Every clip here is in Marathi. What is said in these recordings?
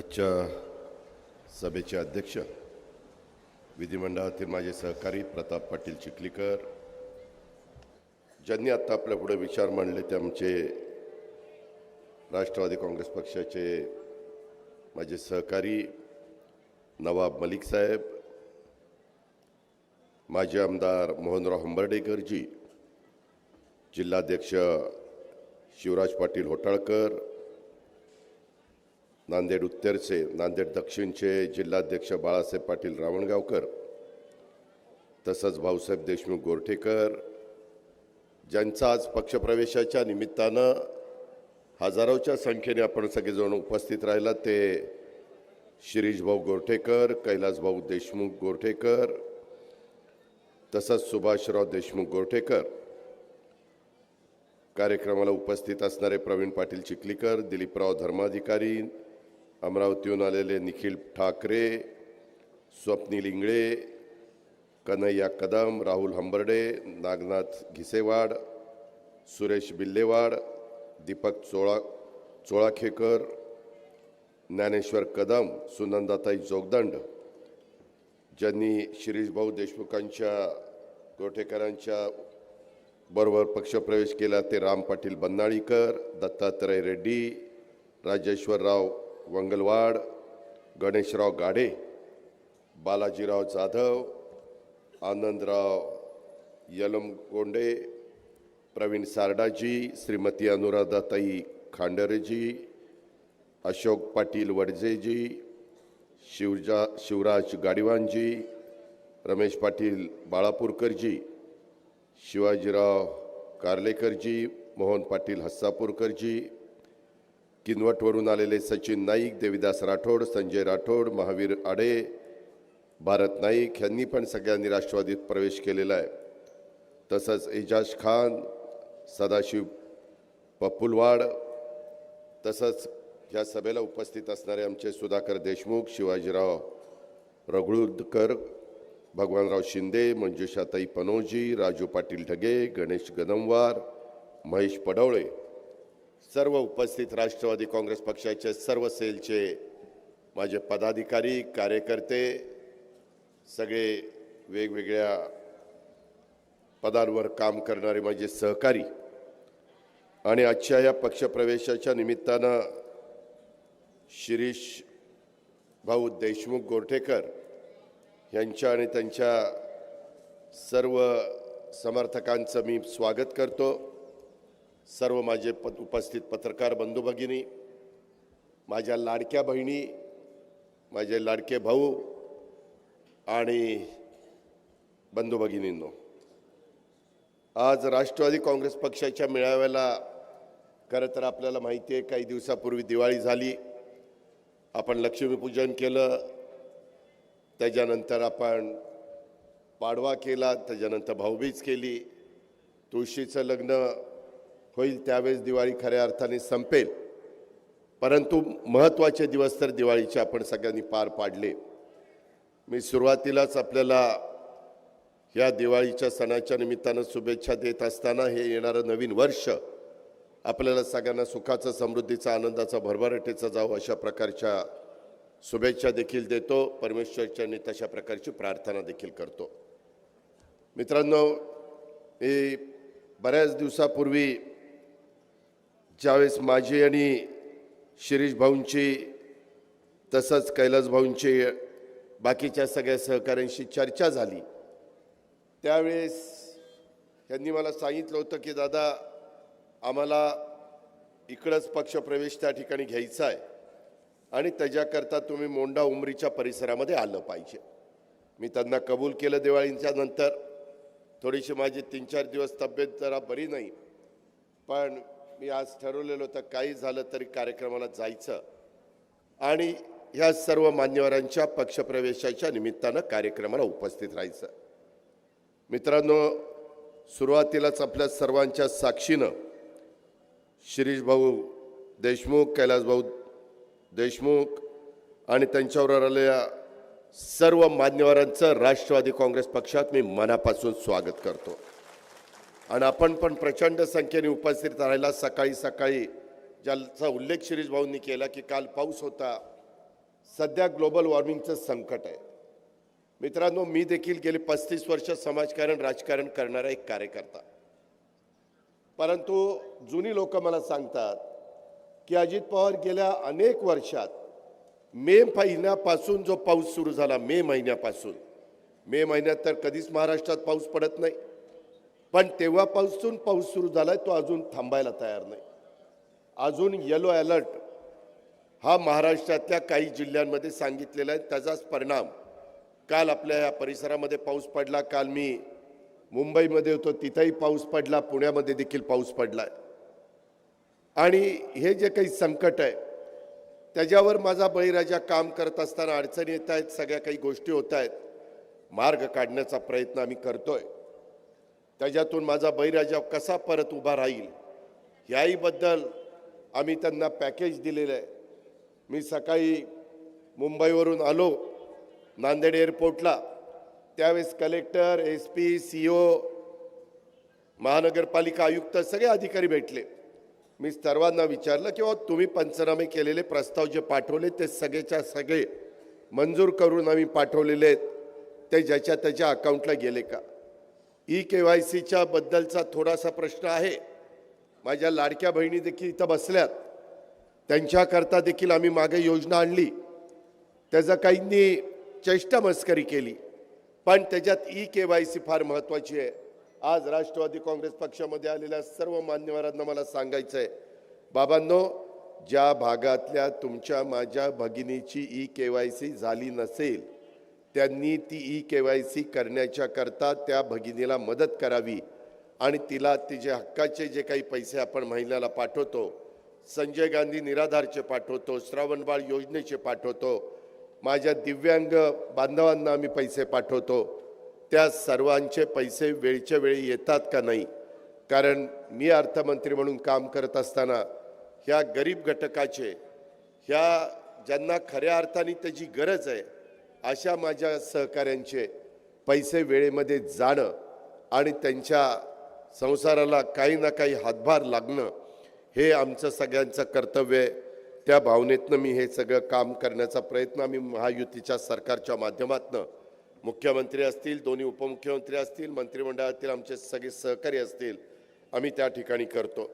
आजच्या सभेचे अध्यक्ष विधिमंडळातील माझे सहकारी प्रताप पाटील चिखलीकर ज्यांनी आत्ता आपल्या पुढे विचार मांडले ते आमचे राष्ट्रवादी काँग्रेस पक्षाचे माझे सहकारी नवाब मलिक साहेब माजी आमदार मोहनराव हंबर्डेकरजी जिल्हाध्यक्ष शिवराज पाटील होटाळकर नांदेड उत्तरचे नांदेड दक्षिणचे जिल्हाध्यक्ष बाळासाहेब पाटील रावणगावकर तसंच भाऊसाहेब देशमुख गोरठेकर ज्यांचा आज पक्षप्रवेशाच्या निमित्तानं हजारोच्या संख्येने आपण सगळेजण उपस्थित राहिला ते शिरीष भाऊ गोरठेकर कैलासभाऊ देशमुख गोरठेकर तसंच सुभाषराव देशमुख गोरठेकर. कार्यक्रमाला उपस्थित असणारे प्रवीण पाटील चिखलीकर दिलीपराव धर्माधिकारी अमरावतीहून आलेले निखिल ठाकरे स्वप्नील इंगळे कन्हैया कदम राहुल हंबर्डे नागनाथ घिसेवाड सुरेश बिल्लेवाड दीपक चोळा चोळाखेकर ज्ञानेश्वर कदम सुनंदाताई जोगदंड ज्यांनी शिरीषभाऊ देशमुखांच्या गोठेकरांच्या बरोबर पक्षप्रवेश केला ते राम पाटील बन्नाळीकर दत्तात्रय रेड्डी राजेश्वरराव वंगलवाड गणेशराव गाडे बालाजीराव जाधव आनंदराव यलमगोंडे प्रवीण सारडाजी श्रीमती अनुराधाताई खांडरेजी अशोक पाटील वडजेजी शिवजा शिवराज गाडीवानजी रमेश पाटील बाळापूरकरजी शिवाजीराव कार्लेकरजी मोहन पाटील हस्सापूरकरजी किनवटवरून आलेले सचिन नाईक देविदास राठोड संजय राठोड महावीर आडे भारत नाईक ह्यांनी पण सगळ्यांनी राष्ट्रवादीत प्रवेश केलेला आहे. तसंच एजाज खान सदाशिव पप्पुलवाड तसंच या सभेला उपस्थित असणारे आमचे सुधाकर देशमुख शिवाजीराव रघुळकर भगवानराव शिंदे मंजुषाताई पनोजी राजू पाटील ढगे गणेश गदमवार महेश पडवळे सर्व उपस्थित राष्ट्रवादी काँग्रेस पक्षाचे सर्व सेलचे माझे पदाधिकारी कार्यकर्ते सगळे वेगवेगळ्या पदांवर काम करणारे माझे सहकारी आणि आजच्या या पक्षप्रवेशाच्या निमित्तानं शिरीष भाऊ देशमुख गोरठेकर यांच्या आणि त्यांच्या सर्व समर्थकांचं मी स्वागत करतो. सर्व माझे प उपस्थित पत्रकार बंधू भगिनी माझ्या लाडक्या बहिणी माझे लाडके भाऊ आणि बंधू भगिनींनो आज राष्ट्रवादी काँग्रेस पक्षाच्या मेळाव्याला खरं तर आपल्याला माहिती आहे काही दिवसापूर्वी दिवाळी झाली आपण लक्ष्मीपूजन केलं त्याच्यानंतर आपण पाडवा केला त्याच्यानंतर भाऊबीज केली तुळशीचं लग्न होईल त्यावेळेस दिवाळी खऱ्या अर्थाने संपेल. परंतु महत्त्वाचे दिवस तर दिवाळीचे आपण सगळ्यांनी पार पाडले. मी सुरुवातीलाच आपल्याला या दिवाळीच्या सणाच्या निमित्तानं शुभेच्छा देत असताना हे येणारं नवीन वर्ष आपल्याला सगळ्यांना सुखाचं समृद्धीचा आनंदाचा भरभराटीचा जावं अशा प्रकारच्या शुभेच्छा देखील देतो. परमेश्वरच्यांनी तशा प्रकारची प्रार्थना देखील करतो. मित्रांनो हे बऱ्याच दिवसापूर्वी ज्यावेळेस माझी आणि शिरीष भाऊंची तसंच कैलास भाऊंची बाकीच्या सगळ्या सहकाऱ्यांशी चर्चा झाली. त्यावेळेस त्यांनी मला सांगितलं होतं की दादा आम्हाला इकडंच पक्षप्रवेश त्या ठिकाणी घ्यायचा आहे आणि त्याच्याकरता तुम्ही मोंडा उमरीच्या परिसरामध्ये आलं पाहिजे. मी त्यांना कबूल केलं दिवाळींच्या नंतर. थोडीशी माझी तीन चार दिवस तब्येत जरा बरी नाही पण मी आज ठरवलेलं होतं काही झालं तरी कार्यक्रमाला जायचं. आणि ह्या सर्व मान्यवरांच्या पक्षप्रवेशाच्या निमित्तानं कार्यक्रमाला उपस्थित राहायचं. मित्रांनो सुरुवातीलाच आपल्या सर्वांच्या साक्षीनं शिरीष भाऊ देशमुख कैलासभाऊ देशमुख आणि त्यांच्यावर आलेल्या सर्व मान्यवरांचं राष्ट्रवादी काँग्रेस पक्षात मी मनापासून स्वागत करतो. आणि आपण पण प्रचंड संख्येने उपस्थित राहिला. सकाळी सकाळी ज्याचा उल्लेख शिरीष भाऊंनी केला की काल पाऊस होता. सध्या ग्लोबल वॉर्मिंगचं संकट आहे. मित्रांनो मी देखील गेले पस्तीस वर्ष समाजकारण राजकारण करणारा एक कार्यकर्ता. परंतु जुनी लोक मला सांगतात की अजित पवार गेल्या अनेक वर्षात मे महिन्यापासून जो पाऊस सुरू झाला मे महिन्यापासून. मे महिन्यात तर कधीच महाराष्ट्रात पाऊस पडत नाही. पण तेव्हापासून पाऊस सुरू झाला आहे तो अजून थांबायला तयार नाही. अजून येलो अलर्ट हा महाराष्ट्रातल्या काही जिल्ह्यांमध्ये सांगितलेला आहे. त्याचाच परिणाम काल आपल्या या परिसरामध्ये पाऊस पडला. काल मी मुंबईमध्ये होतो तिथंही पाऊस पडला. पुण्यामध्ये देखील पाऊस पडला आहे आणि हे जे काही संकट आहे त्याच्यावर माझा बळीराजा काम करत असताना अडचणी येत आहेत सगळ्या काही गोष्टी होत आहेत. मार्ग काढण्याचा प्रयत्न आम्ही करतोय. त्याच्यातून माझा बळीराजा कसा परत उभा राहील याहीबद्दल आम्ही त्यांना पॅकेज दिलेलं आहे. मी सकाळी मुंबईवरून आलो नांदेड एअरपोर्टला. त्यावेळेस collector S P C O महानगरपालिका आयुक्त सगळे अधिकारी भेटले. मी सर्वांना विचारलं की तुम्ही पंचनामे केलेले प्रस्ताव जे पाठवले ते सगळेच्या सगळे मंजूर करून आम्ही पाठवलेले आहेत. ते ज्याच्या त्याच्या अकाउंटला गेले का? ई के वाय सीच्या बद्दलचा थोडासा प्रश्न आहे. माझ्या लाडक्या बहिणी देखील इथं बसल्यात. त्यांच्याकरता देखील आम्ही मागे योजना आणली. त्याचा काहींनी चेष्टा मस्करी केली. पण त्याच्यात ई के वाय सी फार महत्त्वाची आहे. आज राष्ट्रवादी काँग्रेस पक्षामध्ये आलेल्या सर्व मान्यवरांना मला सांगायचं आहे बाबांनो ज्या भागातल्या तुमच्या माझ्या भगिनीची ई के वाय सी झाली नसेल त्यांनी ती ई के वाय सी करण्याच्या करता त्या भगिनीला मदत करावी आणि तिला तिचे हक्काचे जे काही पैसे आपण महिन्याला पाठवतो संजय गांधी निराधारचे पाठवतो श्रावणबाळ योजनेचे पाठवतो माझ्या दिव्यांग बांधवांना आम्ही पैसे पाठवतो त्या सर्वांचे पैसे वेळच्या वेळी येतात का नाही? कारण मी अर्थमंत्री म्हणून काम करत असताना ह्या गरीब घटकाचे ह्या ज्यांना खऱ्या अर्थाने त्याची गरज आहे अशा माझ्या सहकाऱ्यांचे पैसे वेळेमध्ये जाणं आणि त्यांच्या संसाराला काही ना काही हातभार लागणं हे आमचं सगळ्यांचं कर्तव्य आहे. त्या भावनेतनं मी हे सगळं काम करण्याचा प्रयत्न आम्ही महायुतीच्या सरकारच्या माध्यमातनं मुख्यमंत्री असतील दोन्ही उपमुख्यमंत्री असतील मंत्रिमंडळातील आमचे सगळे सहकारी असतील आम्ही त्या ठिकाणी करतो.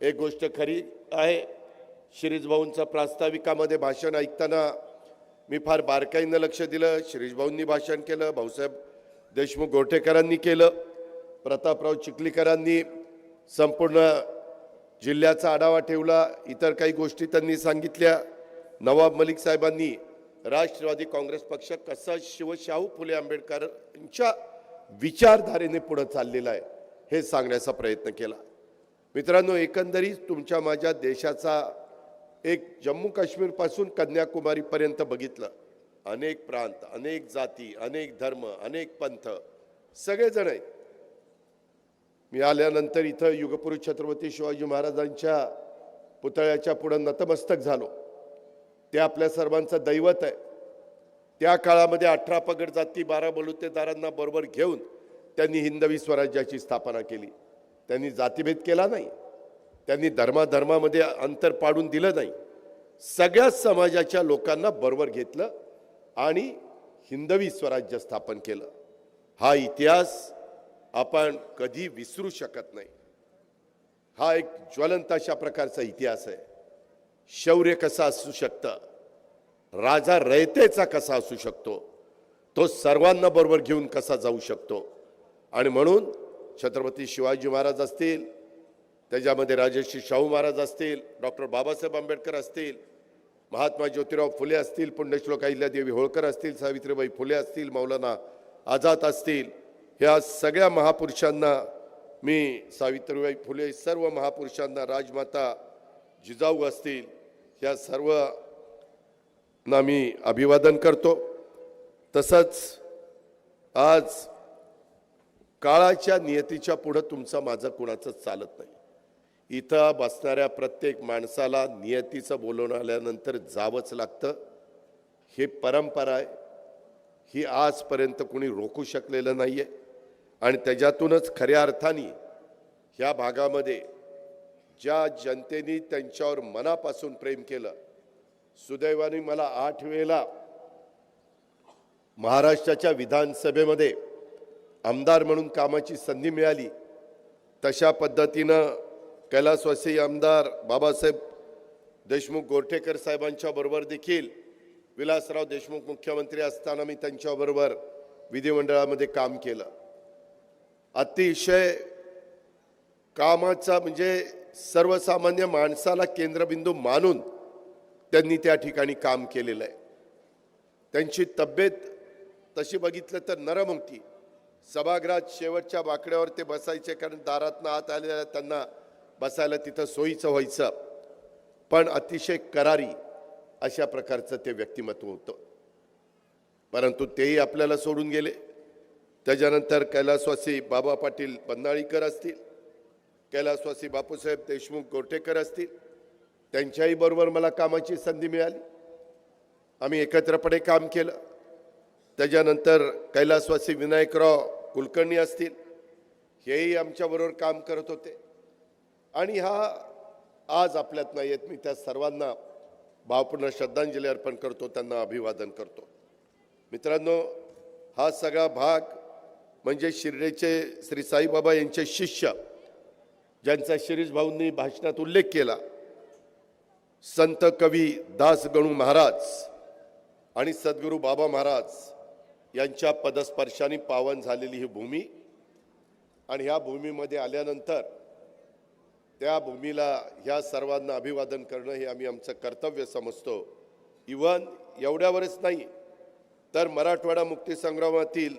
एक गोष्ट खरी आहे शिरीष भाऊंचं प्रास्ताविकामध्ये भाषण ऐकताना मी फार बारकाईनं लक्ष दिलं शिरीषभाऊंनी भाषण केलं भाऊसाहेब देशमुख गोरठेकरांनी केलं प्रतापराव चिखलीकरांनी संपूर्ण जिल्ह्याचा आढावा ठेवला इतर काही गोष्टी त्यांनी सांगितल्या. नवाब मलिक साहेबांनी राष्ट्रवादी काँग्रेस पक्ष कसा शिवशाहू फुले आंबेडकरांच्या विचारधारेने पुढं चाललेला आहे हे सांगण्याचा प्रयत्न केला. मित्रांनो एकंदरीत तुमच्या माझ्या देशाचा एक जम्मू काश्मीरपासून कन्याकुमारीपर्यंत बघितलं. अनेक प्रांत अनेक जाती अनेक धर्म अनेक पंथ सगळेजण आहेत. मी आल्यानंतर इथं युगपुरुष छत्रपती शिवाजी महाराजांच्या पुतळ्याच्या पुढं नतमस्तक झालो. ते आपल्या सर्वांचं दैवत आहे. त्या काळामध्ये अठरा पगड जाती बारा बलुतेदारांना बरोबर घेऊन त्यांनी हिंदवी स्वराज्याची स्थापना केली. त्यांनी जातीभेद केला नाही. त्यांनी धर्माधर्मामध्ये अंतर पाडून दिलं नाही. सगळ्या समाजाच्या लोकांना बरोबर घेतलं आणि हिंदवी स्वराज्य स्थापन केलं. हा इतिहास आपण कधी विसरू शकत नाही. हा एक ज्वलंत अशा प्रकारचा इतिहास आहे. शौर्य कसा असू शकतं? राजा रयतेचा कसा असू शकतो? तो सर्वांना बरोबर घेऊन कसा जाऊ शकतो? आणि म्हणून छत्रपती शिवाजी महाराज असतील त्याच्यामध्ये राजर्षी शाहू महाराज असतील डॉक्टर बाबासाहेब आंबेडकर असतील महात्मा ज्योतिराव फुले असतील पुण्यश्लोक अहिल्यादेवी होळकर असतील सावित्रीबाई फुले असतील मौलाना आझाद असतील ह्या सगळ्या महापुरुषांना मी सावित्रीबाई फुले सर्व महापुरुषांना राजमाता जिजाऊ असतील या सर्व ना मी अभिवादन करतो. तसंच आज काळाच्या नियतीच्या पुढं तुमचं माझं कुणाचं चालत नाही. इथं बसणाऱ्या प्रत्येक माणसाला नियतीचं बोलवून आल्यानंतर जावंच लागतं. ही परंपरा आहे. ही आजपर्यंत कुणी रोखू शकलेलं नाही आहे आणि त्याच्यातूनच खऱ्या अर्थाने ह्या भागामध्ये ज्या जनतेनी त्यांच्यावर मनापासून प्रेम केलं सुदैवाने मला आठ वेळेला महाराष्ट्राच्या विधानसभेमध्ये आमदार म्हणून कामाची संधी मिळाली. तशा पद्धतीनं कैलासवासी आमदार बाबासाहेब देशमुख गोरठेकर साहेबांच्या बरोबर देखील विलासराव देशमुख मुख्यमंत्री असताना मी त्यांच्याबरोबर विधिमंडळामध्ये काम केलं. अतिशय कामाचा म्हणजे सर्वसामान्य माणसाला केंद्रबिंदू मानून त्यांनी त्या ठिकाणी काम केलेलं आहे. त्यांची तब्येत तशी बघितलं तर नरम होती. सभागृहात शेवटच्या बाकड्यावर ते बसायचे कारण दारातनं आत आलेल्या त्यांना बसायला तिथं सोयीचं व्हायचं. पण अतिशय करारी अशा प्रकारचं ते व्यक्तिमत्व होतं. परंतु तेही आपल्याला सोडून गेले. त्याच्यानंतर कैलासवासी बाबा पाटील बंदाळीकर असतील कैलासवासी बापूसाहेब देशमुख गोटेकर असतील त्यांच्याही बरोबर मला कामाची संधी मिळाली. आम्ही एकत्रपणे काम केलं. त्याच्यानंतर कैलासवासी विनायकराव कुलकर्णी असतील हेही आमच्याबरोबर काम करत होते. आणि हा आज आपल्यात नाही येत मी त्या सर्वांना भावपूर्ण श्रद्धांजली अर्पण करतो त्यांना अभिवादन करतो. मित्रांनो हा सगळा भाग म्हणजे शिर्डेचे श्री साईबाबा यांचे शिष्य ज्यांचा शिरीष भाऊंनी भाषणात उल्लेख केला संत कवी दास गणू महाराज आणि सद्गुरू बाबा महाराज यांच्या पदस्पर्शाने पावन झालेली ही भूमी. आणि ह्या भूमीमध्ये आल्यानंतर त्या भूमीला ह्या सर्वांना अभिवादन करणं हे आम्ही आमचं कर्तव्य समजतो. इवन एवढ्यावरच नाही तर मराठवाडा मुक्तीसंग्रामातील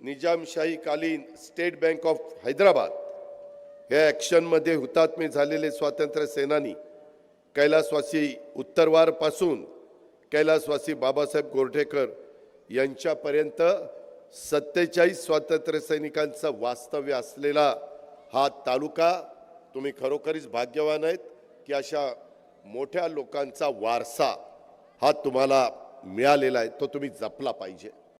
निजामशाहीकालीन स्टेट बँक ऑफ हैदराबाद या ॲक्शनमध्ये हुतात्मे झालेले स्वातंत्र्य सेनानी कैलासवासी उत्तरवारपासून कैलासवासी बाबासाहेब गोरठेकर यांच्यापर्यंत सत्तेचाळीस स्वातंत्र्य सैनिकांचं वास्तव्य असलेला हा तालुका तुम्ही खरोखरीच भाग्यवान आहेत की अशा मोठ्या लोकांचा वारसा हा तुम्हाला मिळालेला आहे तो तुम्ही जपला पाहिजे.